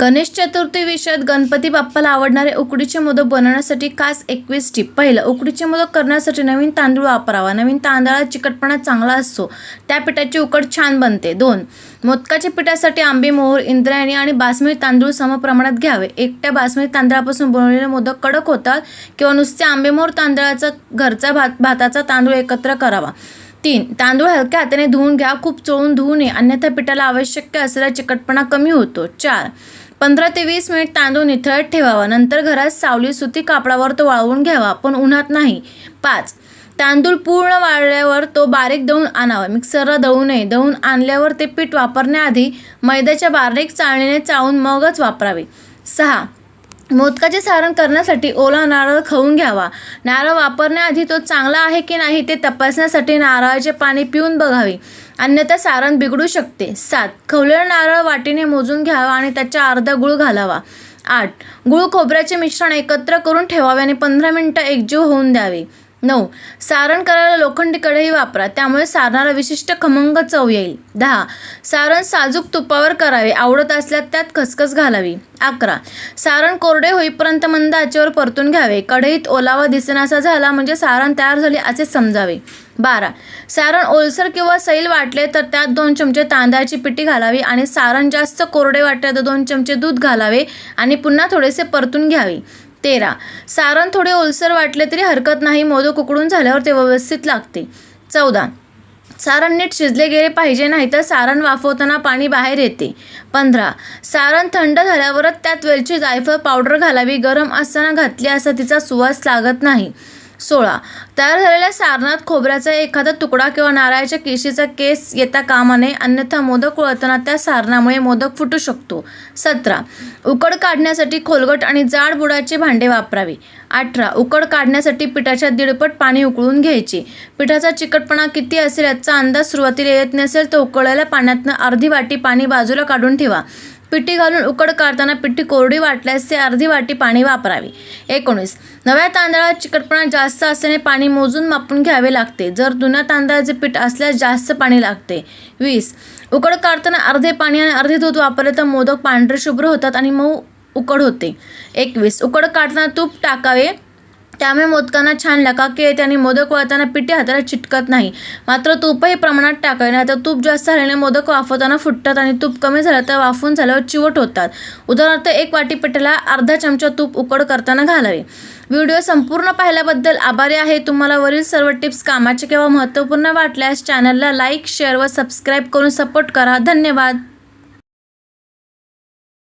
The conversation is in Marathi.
गणेश चतुर्थी विषयात गणपती बाप्पाला आवडणारे उकडीचे मोदक बनवण्यासाठी खास एकवीस टीप. पहिलं उकडीचे मोदक करण्यासाठी नवीन तांदूळ वापरावा. नवीन तांदळात चिकटपणा चांगला असतो. त्या पिठाची उकड छान बनते. दोन मोदकाच्या पिठासाठी आंबे मोहर इंद्रायणी आणि बासमती तांदूळ समप्रमाणात घ्यावे. एकट्या बासमती तांदळापासून बनवलेले मोदक कडक होतात किंवा नुसते आंबेमोहर तांदळाचा घरचा भात भाताचा तांदूळ एकत्र करावा. तीन तांदूळ हलक्या हाताने धुवून घ्या. खूप चोळून धुवू नये. अन्यथा पिठाला आवश्यक असलेला चिकटपणा कमी होतो. चार पंधरा ते वीस मिनिट तांदूळ निथळत ठेवावा. नंतर घरात सावली सुती कापडावर तो वाळवून घ्यावा पण उन्हात नाही. पाच. तांदूळ पूर्ण वाळल्यावर तो बारीक दळून आणावा. मिक्सरला दळू नये. दळून आणल्यावर ते पीठ वापरण्याआधी मैद्याच्या बारीक चाळणीने चाळून मगच वापरावे. सहा. मोदकाचे सारण करण्यासाठी ओला नारळ खाऊन घ्यावा. नारळ वापरण्याआधी तो चांगला आहे की नाही ते तपासण्यासाठी नारळाचे पाणी पिऊन बघावे. अन्यथा सारण बिघडू शकते. सात. खवलेला नारळ वाटीने मोजून घ्यावा आणि त्याच्या अर्धा गुळ घालावा. आठ. गुळ खोबऱ्याचे मिश्रण एकत्र करून ठेवावे आणि पंधरा मिनटं एकजीव होऊन द्यावे. नऊ. सारण करायला लोखंडी कढई वापरा. त्यामुळे सारणाला विशिष्ट खमंग चव येईल. दहा. सारण साजूक तुपावर करावे. आवडत असल्यास त्यात खसखस घालावी. अकरा. सारण कोरडे होईपर्यंत मंद आचेवर परतून घ्यावे. कढईत ओलावा दिसेनासा झाला म्हणजे सारण तयार झाले असे समजावे. बारा. सारण ओलसर किंवा सैल वाटले तर त्यात दोन चमचे तांदळाची पिठी घालावी आणि सारण जास्त कोरडे वाटले तर दोन चमचे दूध घालावे आणि पुन्हा थोडेसे परतून घ्यावे. तेरा. सारण थोडे ओलसर वाटले तरी हरकत नाही. मोदक उकडून झाल्यावर ते व्यवस्थित लागते. चौदा. सारण नीट शिजले गेले पाहिजे नाही तर सारण वाफवताना पाणी बाहेर येते. पंधरा. सारण थंड झाल्यावरच त्यात वेलची जायफळ पावडर घालावी. गरम असताना घातली असा तिचा सुवास लागत नाही. सोळा. तयार झालेल्या सारणात खोबऱ्याचा एखादा तुकडा किंवा नारळाच्या केशीचा केस येता कामा नये अन्यथा मोदक वळताना त्या सारणामुळे मोदक फुटू शकतो. सतरा. उकड काढण्यासाठी खोलगट आणि जाड बुडाचे भांडे वापरावे. अठरा. उकड काढण्यासाठी पिठाच्या दीडपट पाणी उकळून घ्यायचे. पिठाचा चिकटपणा किती असेल याचा अंदाज सुरुवातीला येत नसेल तर उकळलेल्या पाण्यातनं अर्धी वाटी पाणी बाजूला काढून ठेवा. पिठी घालून उकड काढताना पिठी कोरडी वाटल्यास ते अर्धी वाटी पाणी वापरावे. एकोणीस. नव्या तांदळात चिकटपणा जास्त असल्याने पाणी मोजून मापून घ्यावे लागते. जर जुन्या तांदळाचे पीठ असल्यास जास्त पाणी लागते. वीस. उकड काढताना अर्धे पाणी आणि अर्धे दूध वापरले तर मोदक पांढरे शुभ्र होतात आणि मऊ उकड होते. एकवीस. उकड काढताना तूप टाकावे. त्यामुळे मोदकांना छान लकाकी येते आणि मोदक वळताना पिठी हाताला चिटकत नाही. मात्र तूपही प्रमाणात टाकावे नाही तर तूप जास्त झाल्याने मोदक वाफवताना फुटतात आणि तूप कमी झालं तर वाफून झाल्यावर चिवट होतात. उदाहरणार्थ एक वाटी पिठाला अर्धा चमचा तूप उकड करताना घालावे. व्हिडिओ संपूर्ण पाहिल्याबद्दल आभारी आहे. तुम्हाला वरील सर्व टिप्स कामाचे किंवा महत्त्वपूर्ण वाटल्यास चॅनलला लाईक शेअर व सबस्क्राईब करून सपोर्ट करा. धन्यवाद.